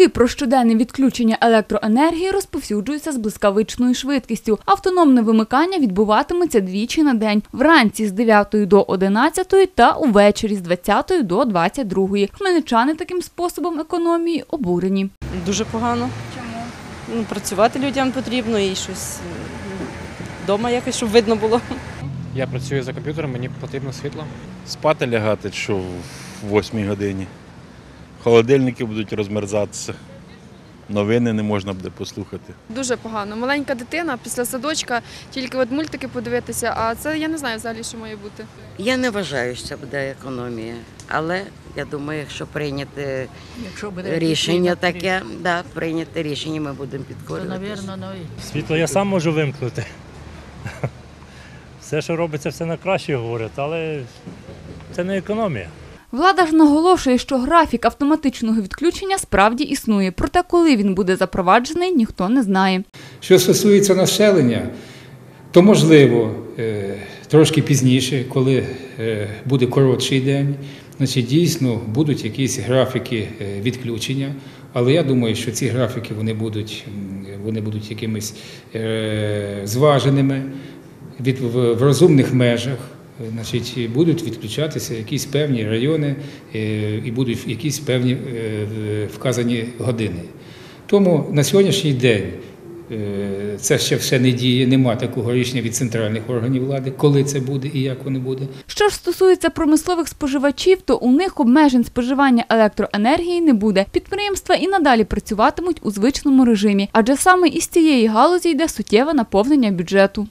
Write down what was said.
Чутки про щоденне відключення електроенергії розповсюджуються з блискавичною швидкістю. Автономне вимикання відбуватиметься двічі на день – вранці з 9 до 11 та увечері з 20 до 22. Хмельничани таким способом економії обурені. Дуже погано. Чому? Ну, працювати людям потрібно і щось вдома якось, щоб видно було. Я працюю за комп'ютером, мені потрібно світло. Спати лягати, що в 8 годині. Холодильники будуть розмерзатися. Новини не можна буде послухати. Дуже погано. Маленька дитина після садочка, тільки от мультики подивитися, а це я не знаю взагалі, що має бути. Я не вважаю, що це буде економія, але я думаю, якщо прийняти Якщо буде рішення дитина, таке, да, прийняти рішення, ми будемо то, підкорювати. навірно, і Світло я сам можу вимкнути. Все, що робиться, все на краще говорять, але це не економія. Влада ж наголошує, що графік автоматичного відключення справді існує, проте коли він буде запроваджений, ніхто не знає. Що стосується населення, то можливо е, трошки пізніше, коли е, буде коротший день, значить дійсно будуть якісь графіки е, відключення. Але я думаю, що ці графіки вони будуть, вони будуть якимись зваженими в розумних межах. Е, Значить, будуть відключатися якісь певні райони е, і будуть якісь певні е, вказані години. Тому на сьогоднішній день це ще все не діє, нема такого рішення від центральних органів влади, коли це буде і як воно буде. Що ж стосується промислових споживачів, то у них обмежень споживання електроенергії не буде. Підприємства і надалі працюватимуть у звичному режимі, адже саме із цієї галузі йде суттєве наповнення бюджету.